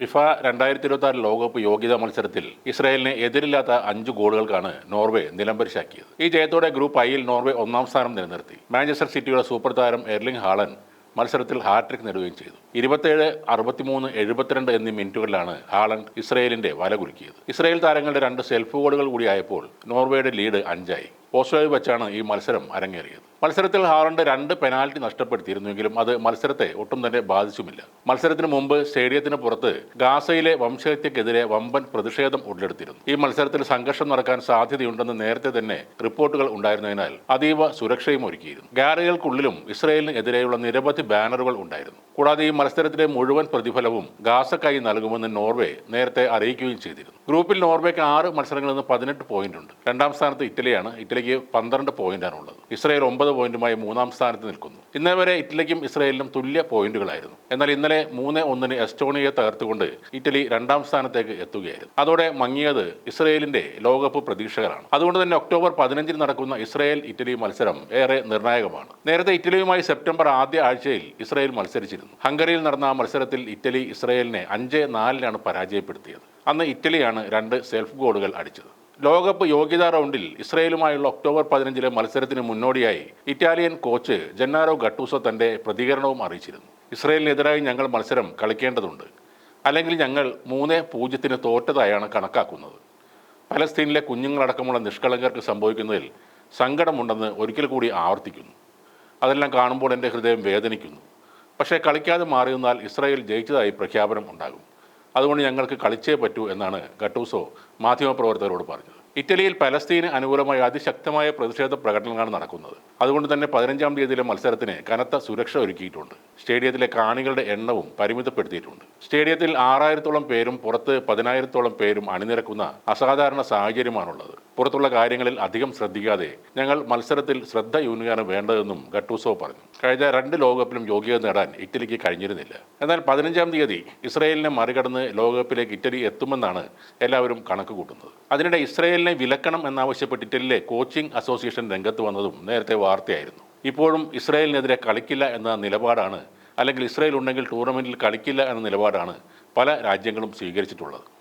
FIFA രണ്ടായിരത്തി ഇരുപത്തി ആറ് ലോകകപ്പ് യോഗ്യതാ മത്സരത്തിൽ ഇസ്രായേലിനെ എതിരില്ലാത്ത അഞ്ച് ഗോളുകൾക്കാണ് നോർവേ നിലംപരിശാക്കിയത് ഈ ജയത്തോടെ ഗ്രൂപ്പ് ഐയിൽ നോർവേ ഒന്നാം സ്ഥാനം നിലനിർത്തി. മാഞ്ചസ്റ്റർ സിറ്റിയുടെ സൂപ്പർ താരം എർലിംഗ് ഹാളൻ മത്സരത്തിൽ ഹാട്രിക് നേടുകയും ചെയ്തു. ഇരുപത്തേഴ് അറുപത്തിമൂന്ന് എഴുപത്തിരണ്ട് എന്നീ മിനിറ്റുകളിലാണ് ഹാളൻഡ് ഇസ്രയേലിന്റെ വല കുലുക്കിയത്. ഇസ്രായേൽ താരങ്ങളുടെ രണ്ട് സെൽഫ് ഗോളുകൾ കൂടിയായപ്പോൾ നോർവേയുടെ ലീഡ് അഞ്ചായി. ഓസ്ട്രേലിയ വെച്ചാണ് ഈ മത്സരം അരങ്ങേറിയത്. മത്സരത്തിൽ ഹാറണ്ട് രണ്ട് പെനാൽറ്റി നഷ്ടപ്പെടുത്തിയിരുന്നുവെങ്കിലും അത് മത്സരത്തെ ഒട്ടും തന്നെ ബാധിച്ചുമില്ല. മത്സരത്തിന് മുമ്പ് സ്റ്റേഡിയത്തിന് പുറത്ത് ഗാസയിലെ വംശഹത്യക്കെതിരെ വമ്പൻ പ്രതിഷേധം ഉടലെടുത്തിരുന്നു ഈ മത്സരത്തിൽ സംഘർഷം നടക്കാൻ സാധ്യതയുണ്ടെന്ന് നേരത്തെ തന്നെ റിപ്പോർട്ടുകൾ ഉണ്ടായിരുന്നതിനാൽ അതീവ സുരക്ഷയും ഒരുക്കിയിരുന്നു. ഗാലറികൾക്കുള്ളിലും ഇസ്രയേലിന് എതിരെയുള്ള നിരവധി ബാനറുകൾ ഉണ്ടായിരുന്നു. കൂടാതെ ഈ മത്സരത്തിലെ മുഴുവൻ പ്രതിഫലവും ഗാസക്കായി നൽകുമെന്ന് നോർവേ നേരത്തെ അറിയിക്കുകയും ചെയ്തിരുന്നു. ഗ്രൂപ്പിൽ നോർവേക്ക് ആറ് മത്സരങ്ങളിൽ നിന്ന് പതിനെട്ട് പോയിന്റ് ഉണ്ട് രണ്ടാം സ്ഥാനത്ത് ഇറ്റലിയാണ്. ഇറ്റലിക്ക് പന്ത്രണ്ട് പോയിന്റാണ് ഉള്ളത് ഇസ്രായേൽ ഒമ്പത് പോയിന്റുമായി മൂന്നാം സ്ഥാനത്ത് നിൽക്കുന്നു. ഇന്നേ വരെ ഇറ്റലിക്കും ഇസ്രായേലിനും തുല്യ പോയിന്റുകളായിരുന്നു. എന്നാൽ ഇന്നലെ മൂന്ന് ഒന്നിന് എസ്റ്റോണിയയെ തകർത്തുകൊണ്ട് ഇറ്റലി രണ്ടാം സ്ഥാനത്തേക്ക് എത്തുകയായിരുന്നു. അതോടെ മങ്ങിയത് ഇസ്രായേലിന്റെ ലോകകപ്പ് പ്രതീക്ഷകളാണ്. അതുകൊണ്ട് തന്നെ ഒക്ടോബർ പതിനഞ്ചിന് നടക്കുന്ന ഇസ്രായേൽ ഇറ്റലി മത്സരം ഏറെ നിർണായകമാണ്. നേരത്തെ ഇറ്റലിയുമായി സെപ്റ്റംബർ ആദ്യ ആഴ്ചയിൽ ഇസ്രായേൽ മത്സരിച്ചിരുന്നു. ഹംഗറിയിൽ നടന്ന ആ മത്സരത്തിൽ ഇറ്റലി ഇസ്രായേലിനെ അഞ്ച് നാലിനാണ് പരാജയപ്പെടുത്തിയത്. അന്ന് ഇറ്റലിയാണ് രണ്ട് സെൽഫ് ഗോളുകൾ അടിച്ചത്. ലോകകപ്പ് യോഗ്യതാ റൗണ്ടിൽ ഇസ്രയേലുമായുള്ള ഒക്ടോബർ പതിനഞ്ചിലെ മത്സരത്തിന് മുന്നോടിയായി ഇറ്റാലിയൻ കോച്ച് ജെന്നാരോ ഗട്ടൂസോ തന്റെ പ്രതികരണവും അറിയിച്ചിരുന്നു. ഇസ്രയേലിനെതിരായി ഞങ്ങൾ മത്സരം കളിക്കേണ്ടതുണ്ട്. അല്ലെങ്കിൽ ഞങ്ങൾ മൂന്ന് പൂജ്യത്തിന് തോറ്റതായാണ് കണക്കാക്കുന്നത്. പലസ്തീനിലെ കുഞ്ഞുങ്ങളടക്കമുള്ള നിഷ്കളങ്കർക്ക് സംഭവിക്കുന്നതിൽ സങ്കടമുണ്ടെന്ന് ഒരിക്കൽ കൂടി ആവർത്തിക്കുന്നു. അതെല്ലാം കാണുമ്പോൾ എന്റെ ഹൃദയം വേദനിക്കുന്നു. പക്ഷേ കളിക്കാതെ മാറിയെന്നാൽ ഇസ്രായേൽ ജയിച്ചതായി പ്രഖ്യാപനം ഉണ്ടാകും. അതുകൊണ്ട് ഞങ്ങൾക്ക് കളിച്ചേ പറ്റൂ എന്നാണ് ഗട്ടൂസോ മാധ്യമപ്രവർത്തകരോട് പറഞ്ഞത്. ഇറ്റലിയിൽ പലസ്തീന് അനുകൂലമായ അതിശക്തമായ പ്രതിഷേധ പ്രകടനങ്ങളാണ് നടക്കുന്നത്. അതുകൊണ്ട് തന്നെ പതിനഞ്ചാം തീയതിയിലെ മത്സരത്തിന് കനത്ത സുരക്ഷ ഒരുക്കിയിട്ടുണ്ട്. സ്റ്റേഡിയത്തിലെ കാണികളുടെ എണ്ണവും പരിമിതപ്പെടുത്തിയിട്ടുണ്ട്. സ്റ്റേഡിയത്തിൽ ആറായിരത്തോളം പേരും പുറത്ത് പതിനായിരത്തോളം പേരും അണിനിരക്കുന്ന അസാധാരണ സാഹചര്യമാണുള്ളത്. പുറത്തുള്ള കാര്യങ്ങളിൽ അധികം ശ്രദ്ധിക്കാതെ ഞങ്ങൾ മത്സരത്തിൽ ശ്രദ്ധ യൂണിയാണ് വേണ്ടതെന്നും ഗട്ടൂസോ പറഞ്ഞു. കഴിഞ്ഞ രണ്ട് ലോകകപ്പിലും യോഗ്യത നേടാൻ ഇറ്റലിക്ക് കഴിഞ്ഞിരുന്നില്ല. എന്നാൽ പതിനഞ്ചാം തീയതി ഇസ്രയേലിനെ മറികടന്ന് ലോകകപ്പിലേക്ക് ഇറ്റലി എത്തുമെന്നാണ് എല്ലാവരും കണക്ക് കൂട്ടുന്നത് അതിനിടെ ഇസ്രയേലിനെ വിലക്കണം എന്നാവശ്യപ്പെട്ട് ഇറ്റലിയിലെ കോച്ചിംഗ് അസോസിയേഷൻ രംഗത്ത് വന്നതും നേരത്തെ വാർത്തയായിരുന്നു. ഇപ്പോഴും ഇസ്രായേലിനെതിരെ കളിക്കില്ല എന്ന നിലപാടാണ് അല്ലെങ്കിൽ ഇസ്രായേൽ ഉണ്ടെങ്കിൽ ടൂർണമെന്റിൽ കളിക്കില്ല എന്ന നിലപാടാണ് പല രാജ്യങ്ങളും സ്വീകരിച്ചിട്ടുള്ളത്.